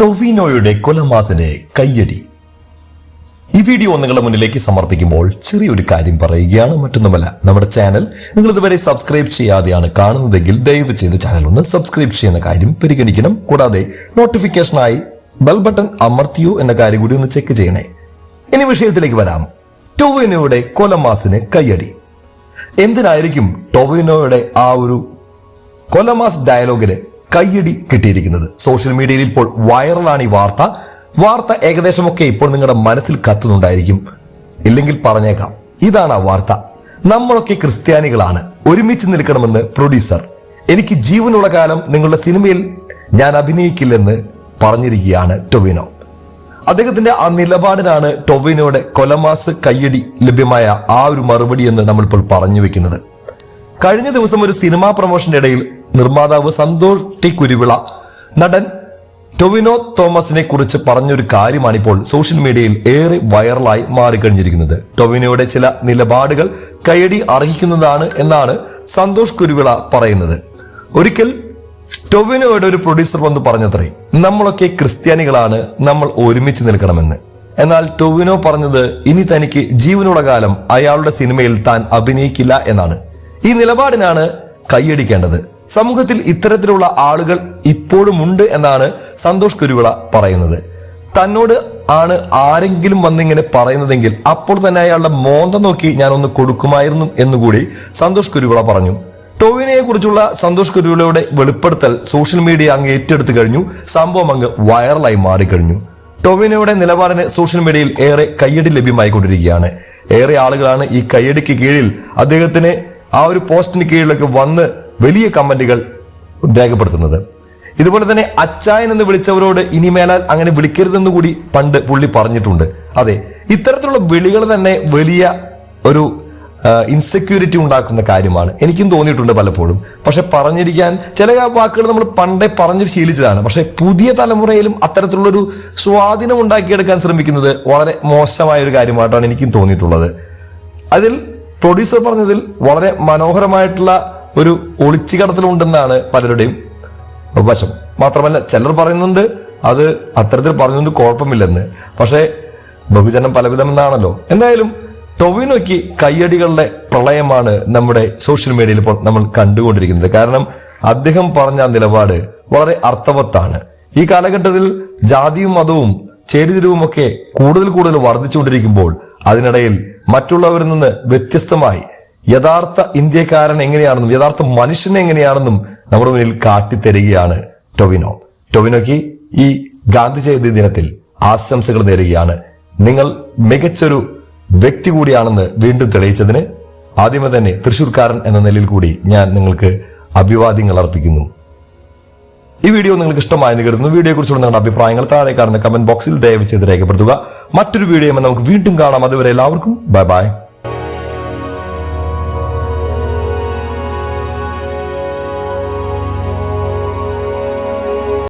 ടൊവിനോയുടെ കൊലമാസന് കയ്യടി. ഈ വീഡിയോ നിങ്ങളുടെ മുന്നിലേക്ക് സമർപ്പിക്കുമ്പോൾ ചെറിയൊരു കാര്യം പറയുകയാണ് മറ്റൊന്നുമല്ല. നമ്മുടെ ചാനൽ നിങ്ങൾ ഇതുവരെ സബ്സ്ക്രൈബ് ചെയ്യാതെയാണ് കാണുന്നതെങ്കിൽ ദയവ് ചെയ്ത് ചാനൽ ഒന്ന് സബ്സ്ക്രൈബ് ചെയ്യുന്ന കാര്യം പരിഗണിക്കണം. കൂടാതെ നോട്ടിഫിക്കേഷനായി ബെൽ ബട്ടൺ അമർത്തിയോ എന്ന കാര്യം കൂടി ഒന്ന് ചെക്ക് ചെയ്യണേ. ഇനി വിഷയത്തിലേക്ക് വരാം. ടൊവിനോയുടെ കൊലമാസിന് കയ്യടി. എന്തിനായിരിക്കും ടൊവിനോയുടെ ആ ഒരു കൊലമാസ് ഡയലോഗിന് കയ്യടി കിട്ടിയിരിക്കുന്നത്. സോഷ്യൽ മീഡിയയിൽ ഇപ്പോൾ വൈറലാണ് ഈ വാർത്ത. വാർത്ത ഏകദേശമൊക്കെ ഇപ്പോൾ നിങ്ങളുടെ മനസ്സിൽ കത്തുന്നുണ്ടായിരിക്കും. ഇല്ലെങ്കിൽ പറഞ്ഞേക്കാം ഇതാണ് ആ വാർത്ത. നമ്മളൊക്കെ ക്രിസ്ത്യാനികളാണ്. ഒരുമിച്ച് നിൽക്കണമെന്ന് പ്രൊഡ്യൂസർ എനിക്ക് ജീവനുള്ള കാലം നിങ്ങളുടെ സിനിമയിൽ ഞാൻ അഭിനയിക്കില്ലെന്ന് പറഞ്ഞിരിക്കുകയാണ് ടൊവിനോ. അദ്ദേഹത്തിന്റെ ആ നിലപാടിനാണ് ടൊവിനോയുടെ കൊലമാസ് കയ്യടി ലഭ്യമായ ആ ഒരു മറുപടി എന്ന് നമ്മളിപ്പോൾ പറഞ്ഞു വെക്കുന്നത്. കഴിഞ്ഞ ദിവസം ഒരു സിനിമാ പ്രൊമോഷന്റെ ഇടയിൽ നിർമ്മാതാവ് സന്തോഷ് ടി കുരുവിള. നടൻ ടൊവിനോ തോമസിനെ കുറിച്ച് പറഞ്ഞൊരു കാര്യമാണ് ഇപ്പോൾ സോഷ്യൽ മീഡിയയിൽ ഏറെ വൈറലായി മാറിക്കഴിഞ്ഞിരിക്കുന്നത്. ടൊവിനോയുടെ ചില നിലപാടുകൾ കയ്യടി അർഹിക്കുന്നതാണ് എന്നാണ് സന്തോഷ് കുരുവിള പറയുന്നത്. ഒരിക്കൽ ടൊവിനോയുടെ ഒരു പ്രൊഡ്യൂസർ വന്ന് പറഞ്ഞത്രേ നമ്മളൊക്കെ ക്രിസ്ത്യാനികളാണ് നമ്മൾ ഒരുമിച്ച് നിൽക്കണമെന്ന്. എന്നാൽ ടൊവിനോ പറഞ്ഞത് ഇനി തനിക്ക് ജീവനുള്ള കാലം അയാളുടെ സിനിമയിൽ താൻ അഭിനയിക്കില്ല എന്നാണ്. ഈ നിലപാടിനാണ് കൈയടിക്കേണ്ടത് സമൂഹത്തിൽ ഇത്തരത്തിലുള്ള ആളുകൾ ഇപ്പോഴും ഉണ്ട് എന്നാണ് സന്തോഷ് കുരുവിള പറയുന്നത്. തന്നോട് ആണ് ആരെങ്കിലും വന്നിങ്ങനെ പറയുന്നതെങ്കിൽ അപ്പോൾ തന്നെ അയാളുടെ മോന്ത നോക്കി ഞാൻ ഒന്ന് കൊടുക്കുമായിരുന്നു എന്നുകൂടി സന്തോഷ് കുരുവിള പറഞ്ഞു. ടോവിനയെ കുറിച്ചുള്ള സന്തോഷ് കുരുവിളയുടെ വെളിപ്പെടുത്തൽ സോഷ്യൽ മീഡിയ അങ്ങ് ഏറ്റെടുത്തു കഴിഞ്ഞു. സംഭവം അങ്ങ് വൈറലായി മാറിക്കഴിഞ്ഞു ടോവിനയുടെ നിലപാടിന് സോഷ്യൽ മീഡിയയിൽ ഏറെ കയ്യടി ലഭ്യമായിക്കൊണ്ടിരിക്കുകയാണ്. ഏറെ ആളുകളാണ് ഈ കയ്യടിക്ക് കീഴിൽ അദ്ദേഹത്തിന് ആ ഒരു പോസ്റ്റിന് കീഴിലേക്ക് വന്ന് വലിയ കമന്റുകൾ രേഖപ്പെടുത്തുന്നത്. ഇതുപോലെ തന്നെ അച്ചായൻ എന്ന് വിളിച്ചവരോട് ഇനി മേലാൽ അങ്ങനെ വിളിക്കരുതെന്ന് കൂടി പണ്ട് പുള്ളി പറഞ്ഞിട്ടുണ്ട്. അതെ ഇത്തരത്തിലുള്ള വിളികൾ തന്നെ വലിയ ഒരു ഇൻസെക്യൂരിറ്റി ഉണ്ടാക്കുന്ന കാര്യമാണ്. എനിക്കും തോന്നിയിട്ടുണ്ട് പലപ്പോഴും. പക്ഷെ പറഞ്ഞിരിക്കാൻ ചില വാക്കുകൾ നമ്മൾ പണ്ടേ പറഞ്ഞു ശീലിച്ചതാണ്. പക്ഷെ പുതിയ തലമുറയിലും അത്തരത്തിലുള്ളൊരു സ്വാധീനം ഉണ്ടാക്കിയെടുക്കാൻ ശ്രമിക്കുന്നത് വളരെ മോശമായ ഒരു കാര്യമായിട്ടാണ് എനിക്കും തോന്നിയിട്ടുള്ളത്. അതിൽ പ്രൊഡ്യൂസർ പറഞ്ഞതിൽ വളരെ മനോഹരമായിട്ടുള്ള ഒരു ഒളിച്ചുകടത്തലുണ്ടെന്നാണ് പലരുടെയും വശം. മാത്രമല്ല ചിലർ പറയുന്നുണ്ട് അത് അത്തരത്തിൽ പറഞ്ഞുകൊണ്ട് കുഴപ്പമില്ലെന്ന്. പക്ഷേ ബഹുജനം പലവിധമെന്നാണല്ലോ എന്തായാലും ടൊവിനോയ്ക്ക് കയ്യടികളുടെ പ്രളയമാണ് നമ്മുടെ സോഷ്യൽ മീഡിയയിൽ ഇപ്പോൾ നമ്മൾ കണ്ടുകൊണ്ടിരിക്കുന്നത്. കാരണം അദ്ദേഹം പറഞ്ഞ നിലപാട് വളരെ അർത്ഥവത്താണ്. ഈ കാലഘട്ടത്തിൽ ജാതിയും മതവും ചേരിതിരിവുമൊക്കെ കൂടുതൽ കൂടുതൽ വർദ്ധിച്ചുകൊണ്ടിരിക്കുമ്പോൾ അതിനിടയിൽ മറ്റുള്ളവരിൽ നിന്ന് വ്യത്യസ്തമായി യഥാർത്ഥ ഇന്ത്യക്കാരൻ എങ്ങനെയാണെന്നും യഥാർത്ഥ മനുഷ്യൻ എങ്ങനെയാണെന്നും നമ്മുടെ മുന്നിൽ കാട്ടിത്തരികയാണ് ടൊവിനോ. ടൊവിനോയ്ക്ക് ഈ ഗാന്ധി ജയന്തി ദിനത്തിൽ ആശംസകൾ നേരുകയാണ്. നിങ്ങൾ മികച്ചൊരു വ്യക്തി കൂടിയാണെന്ന് വീണ്ടും തെളിയിച്ചതിന് ആദ്യമേ തന്നെ തൃശൂർക്കാരൻ എന്ന നിലയിൽ കൂടി ഞാൻ നിങ്ങൾക്ക് അഭിവാദ്യങ്ങൾ അർപ്പിക്കുന്നു. ഈ വീഡിയോ നിങ്ങൾക്ക് ഇഷ്ടമായെന്ന് കരുതുന്നു. വീഡിയോയെ കുറിച്ചുള്ള നിങ്ങളുടെ അഭിപ്രായങ്ങൾ താഴെ കാണുന്ന കമന്റ് ബോക്സിൽ ദയവ് ചെയ്ത് രേഖപ്പെടുത്തുക. മറ്റൊരു വീഡിയോ നമുക്ക് വീണ്ടും കാണാം. അതുവരെ എല്ലാവർക്കും ബൈ ബൈ